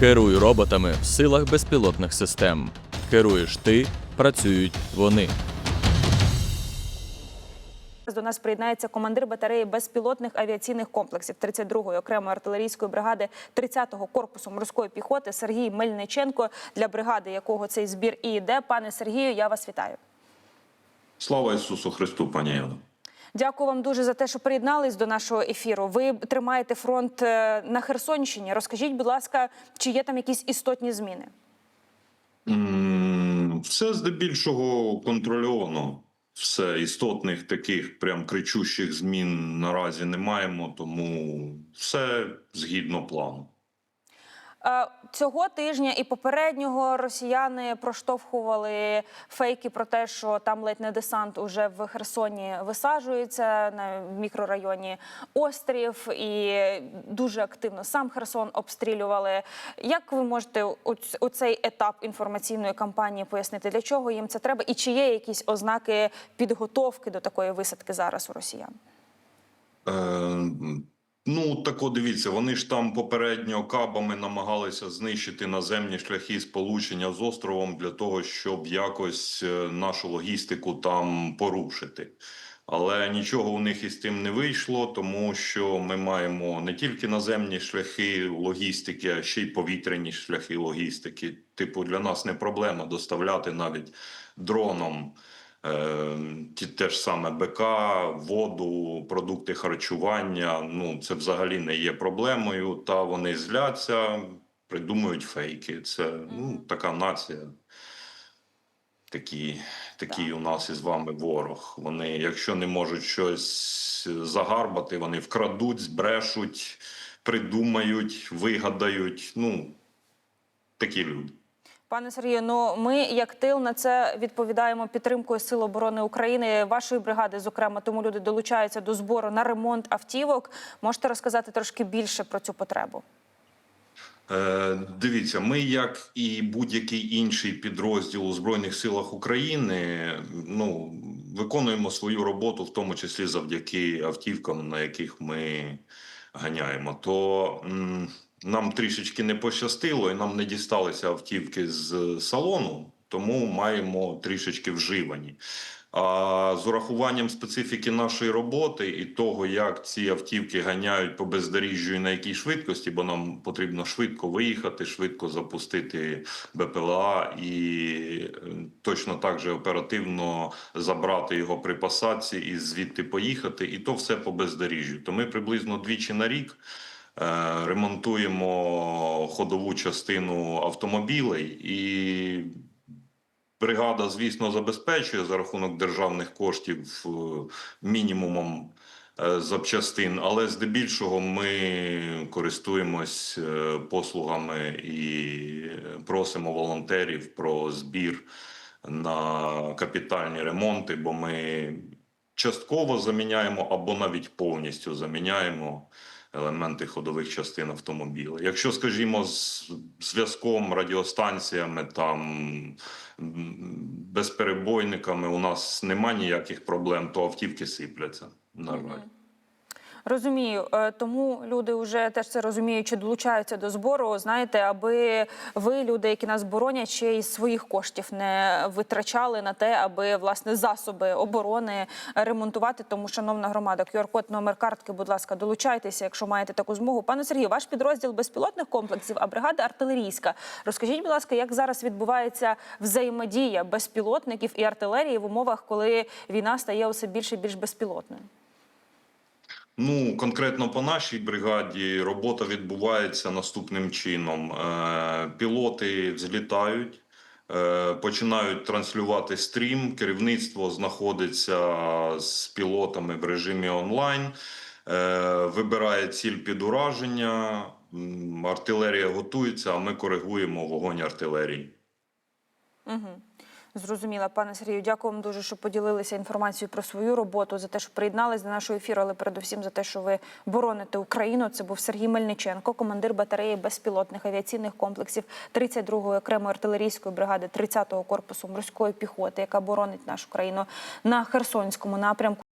Керуй роботами в силах безпілотних систем. Керуєш ти, працюють вони. До нас приєднається командир батареї безпілотних авіаційних комплексів 32-ї окремої артилерійської бригади 30-го корпусу морської піхоти Сергій Мельниченко, для бригади якого цей збір і йде. Пане Сергію, я вас вітаю. Слава Ісусу Христу, пані Яно. Дякую вам дуже за те, що приєднались до нашого ефіру. Ви тримаєте фронт е, на Херсонщині. Розкажіть, будь ласка, чи є там якісь істотні зміни? Все здебільшого контрольовано. Все істотних таких прям кричущих змін наразі не маємо, тому все згідно плану. Е, Цього тижня і попереднього росіяни проштовхували фейки про те, що там ледь не десант уже в Херсоні висаджується на мікрорайоні Острів, і дуже активно сам Херсон обстрілювали. Як ви можете оць- оцей етап інформаційної кампанії пояснити, для чого їм це треба, і чи є якісь ознаки підготовки до такої висадки зараз у росіян? Ну, так от дивіться, вони ж там попередньо кабами намагалися знищити наземні шляхи сполучення з островом для того, щоб якось е, нашу логістику там порушити. Але нічого у них із тим не вийшло, тому що ми маємо не тільки наземні шляхи логістики, а ще й повітряні шляхи логістики. Типу, для нас не проблема доставляти навіть дроном ті те ж саме БК, воду, продукти харчування. Ну це взагалі не є проблемою. Та вони зляться, придумують фейки. Це ну, така нація. Такі, такий у нас із вами ворог. Вони, якщо не можуть щось загарбати, вони вкрадуть, збрешуть, придумають, вигадають. Ну, такі люди. Пане Сергію, ну ми як тил на це відповідаємо підтримкою Сил оборони України, вашої бригади, зокрема, тому люди долучаються до збору на ремонт автівок. Можете розказати трошки більше про цю потребу? Е, Дивіться, ми, як і будь-який інший підрозділ у Збройних силах України, ну виконуємо свою роботу, в тому числі завдяки автівкам, на яких ми ганяємо. То нам трішечки не пощастило, і нам не дісталися автівки з салону, тому маємо трішечки вживані. А з урахуванням специфіки нашої роботи і того, як ці автівки ганяють по бездоріжжю і на якій швидкості, бо нам потрібно швидко виїхати, швидко запустити БПЛА і е, точно так же оперативно забрати його при посадці і звідти поїхати, і то все по бездоріжжю. То ми приблизно двічі на рік. Е, Ремонтуємо ходову частину автомобілей і Бригада, звісно, забезпечує за рахунок державних коштів е, мінімумом е, запчастин, але здебільшого ми користуємось послугами і просимо волонтерів про збір на капітальні ремонти, бо ми частково заміняємо або навіть повністю заміняємо елементи ходових частин автомобіля. Якщо, скажімо, з зв'язком, радіостанціями там безперебойниками у нас немає ніяких проблем, то автівки сипляться. На жаль. Розумію, Е, тому люди вже теж це розуміючи, долучаються до збору. Знаєте, аби ви, люди, які нас боронять, ще й своїх коштів не витрачали на те, аби власне засоби оборони ремонтувати. Тому, шановна громада, QR-код, номер картки, будь ласка, долучайтеся, якщо маєте таку змогу. Пане Сергію, ваш підрозділ безпілотних комплексів, а бригада артилерійська. Розкажіть, будь ласка, як зараз відбувається взаємодія безпілотників і артилерії в умовах, коли війна стає усе більше і більш безпілотною? Ну, конкретно по нашій бригаді робота відбувається наступним чином: Е, пілоти взлітають. е, Починають транслювати стрім. Керівництво знаходиться з пілотами в режимі онлайн, е, вибирає ціль під ураження. Артилерія готується, а ми коригуємо вогонь артилерії. Зрозуміла, пане Сергію. Дякую вам дуже, що поділилися інформацією про свою роботу, за те, що приєдналися до нашого ефіру, але передусім за те, що ви бороните Україну. Це був Сергій Мельниченко, командир батареї безпілотних авіаційних комплексів 32-ї окремої артилерійської бригади 30-го корпусу морської піхоти, яка боронить нашу країну на Херсонському напрямку.